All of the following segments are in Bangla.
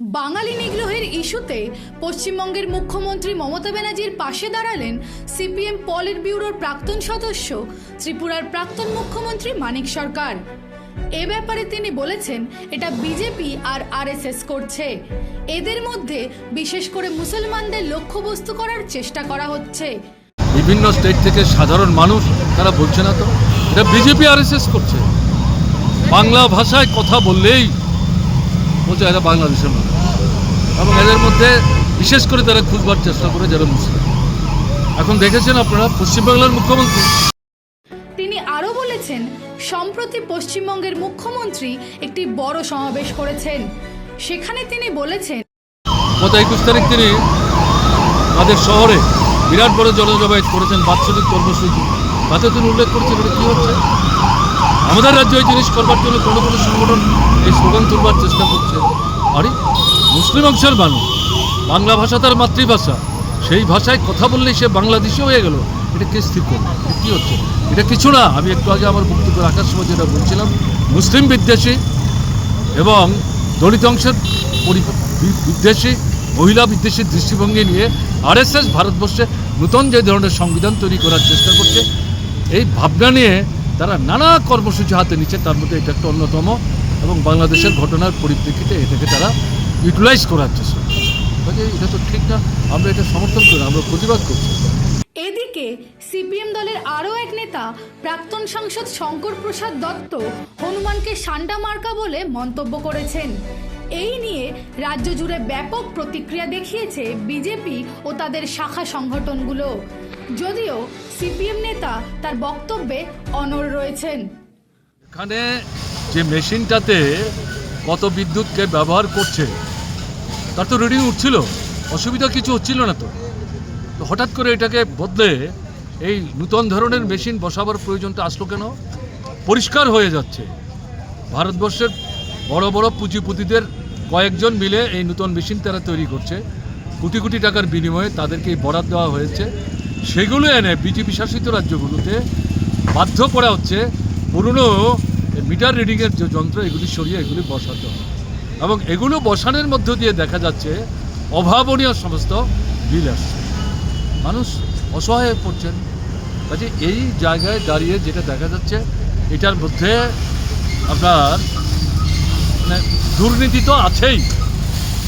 বাঙালি নিগ্রহের ইস্যুতে পশ্চিমবঙ্গের মুখ্যমন্ত্রী মমতা ব্যানার্জির পাশে দাঁড়ালেন সিপিএম পলিট ব্যুরোর প্রাক্তন সদস্য ত্রিপুরার প্রাক্তন মুখ্যমন্ত্রী মানিক সরকার। এ ব্যাপারে তিনি বলেছেন, এটা বিজেপি আর আরএসএস করছে। এদের মধ্যে বিশেষ করে মুসলমানদের লক্ষ্যবস্তু করার চেষ্টা করা হচ্ছে। বিভিন্ন স্টেট থেকে সাধারণ মানুষ, তারা বলছে না তো, এটা বিজেপি আর করছে। বাংলা ভাষায় কথা বললেই বলছে এরা বাংলাদেশের মানুষ এবং এদের মধ্যে বিশেষ করে তারা খুঁজবার চেষ্টা করে যারা মুসলিম। এখন দেখেছেন আপনারা পশ্চিমবাংলার মুখ্যমন্ত্রী। তিনি আরও বলেছেন সম্প্রতি পশ্চিমবঙ্গের মুখ্যমন্ত্রী একটি বড় সমাবেশ করেছেন। সেখানে তিনি বলেছেন গত একুশ তারিখ তিনি তাদের শহরে বিরাট বড় জনজমায়েত করেছেন বাৎসরিক কর্মসূচি। তাতে তিনি উল্লেখ করেছেন এটা কী হচ্ছে? আমাদের রাজ্যে এই জিনিস করবার জন্য কোনো কোনো সংগঠন এই স্লোগান তুলবার চেষ্টা করছে। আরে, মুসলিম অংশের মানুষ, বাংলা ভাষা তার মাতৃভাষা, সেই ভাষায় কথা বললেই সে বাংলাদেশে হয়ে গেল। এটা কে স্থির করবে কী হচ্ছে? এটা কিছু না, আমি একটু আগে আমার বক্তব্য রাখার সময় যেটা বলছিলাম, মুসলিম বিদ্বেষী এবং দলিত অংশের বিদ্বেষী, মহিলা বিদ্বেষী দৃষ্টিভঙ্গি নিয়ে আরএসএস, ভারতবর্ষে নতুন যে ধরনের সংবিধান তৈরি করার চেষ্টা করছে, এই ভাবনা নিয়ে তারা নানা কর্মসূচি হাতে নিচ্ছে, তার মধ্যে এটা একটা অন্যতম এবং বাংলাদেশের ঘটনার পরিপ্রেক্ষিতে এটাকে তারা ইউটিলাইজ করার চেষ্টা করছে। এটা তো ঠিক না, আমরা এটা সমর্থন করি আমরা প্রতিবাদ করছি। এদিকে, সিপিএম দলের আরও এক নেতা, প্রাক্তন সাংসদ শঙ্কর প্রসাদ দত্ত, হনুমানকে সান্ডা মার্কা বলে মন্তব্য করেছেন। এই নিয়ে রাজ্য জুড়ে ব্যাপক প্রতিক্রিয়া দেখিয়েছে বিজেপি ও তাদের শাখা সংগঠনগুলো। যদিও সিপিএম নেতা তার বক্তব্যে অনড় রয়েছেন। এখানে যে মেশিনটাতে কত বিদ্যুৎকে ব্যবহার করছে, তার তো রিডিং উঠছিল, অসুবিধা কিছু হচ্ছিল না তো। তো হঠাৎ করে এটাকে বদলে এই নূতন ধরনের মেশিন বসাবার প্রয়োজনটা আসলো কেন? পরিষ্কার হয়ে যাচ্ছে। ভারতবর্ষের বড় বড় পুঁজিপতিদের কয়েকজন মিলে এই নূতন মেশিন তারা তৈরি করছে। কোটি কোটি টাকার বিনিময়ে তাদেরকে এই বরাদ দেওয়া হয়েছে। সেগুলো এনে বিজেপি শাসিত রাজ্যগুলোতে বাধ্য করা হচ্ছে পুরনো মিটার রিডিংয়ের যে যন্ত্র, এগুলি সরিয়ে এগুলি বসাতে হবে। এবং এগুলো বসানোর মধ্য দিয়ে দেখা যাচ্ছে অভাবনীয় সমস্ত বিল আসছে। মানুষ অসহায় হয়ে পড়ছেন। কাজে এই জায়গায় দাঁড়িয়ে যেটা দেখা যাচ্ছে, এটার মধ্যে আপনার মানে দুর্নীতি তো আছেই।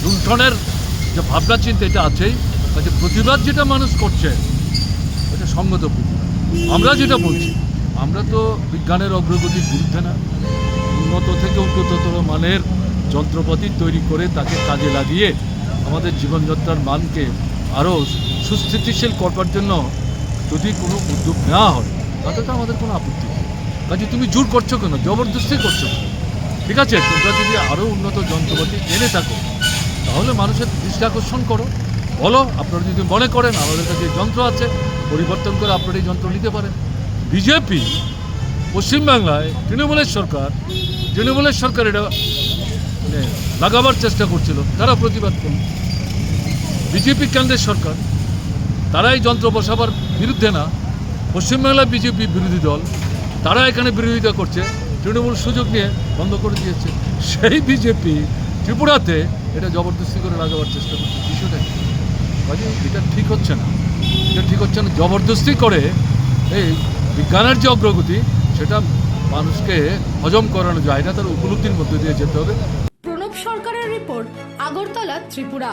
লুণ্ঠনের যে ভাবনা চিন্তা, এটা আছেই। কাজে প্রতিবাদ যেটা মানুষ করছে, এটা সঙ্গত। আমরা যেটা বলছি, আমরা তো বিজ্ঞানের অগ্রগতির বিরুদ্ধে না। উন্নত থেকে উন্নততর মানের যন্ত্রপাতি তৈরি করে তাকে কাজে লাগিয়ে আমাদের জীবনযাত্রার মানকে আরও সুস্থিতিশীল করবার জন্য যদি কোনো উদ্যোগ নেওয়া হয়, তাতে তো আমাদের কোনো আপত্তি নেই। কাজে তুমি জোর করছ কেন? জবরদস্তি করছ? ঠিক আছে, তোমরা যদি আরও উন্নত যন্ত্রপাতি এনে থাকো, তাহলে মানুষের দৃষ্টি আকর্ষণ করো। বলো, আপনারা যদি মনে করেন আমাদের কাছে যন্ত্র আছে, পরিবর্তন করে আপনারা এই যন্ত্র নিতে পারেন। বিজেপি পশ্চিমবাংলায় তৃণমূলের সরকার তৃণমূলের সরকার এটা মানে লাগাবার চেষ্টা করছিল। তারা প্রতিবাদ করল। বিজেপি কেন্দ্রের সরকার তারা এই যন্ত্র বসাবার বিরুদ্ধে না। পশ্চিমবাংলায় বিজেপি বিরোধী দল, তারা এখানে বিরোধিতা করছে। তৃণমূল সুযোগ নিয়ে বন্ধ করে দিয়েছে। সেই বিজেপি ত্রিপুরাতে এটা জবরদস্তি করে লাগাবার চেষ্টা করছে। বিষয়টা? কাজে এটা ঠিক হচ্ছে না। এটা ঠিক হচ্ছে না। জবরদস্তি করে এই বিজ্ঞানের যে অগ্রগতি, সেটা মানুষকে হজম করানো যায় না। তার উপলব্ধির মধ্যে দিয়ে যেতে হবে। প্রণব সরকারের রিপোর্ট, আগরতলা, ত্রিপুরা।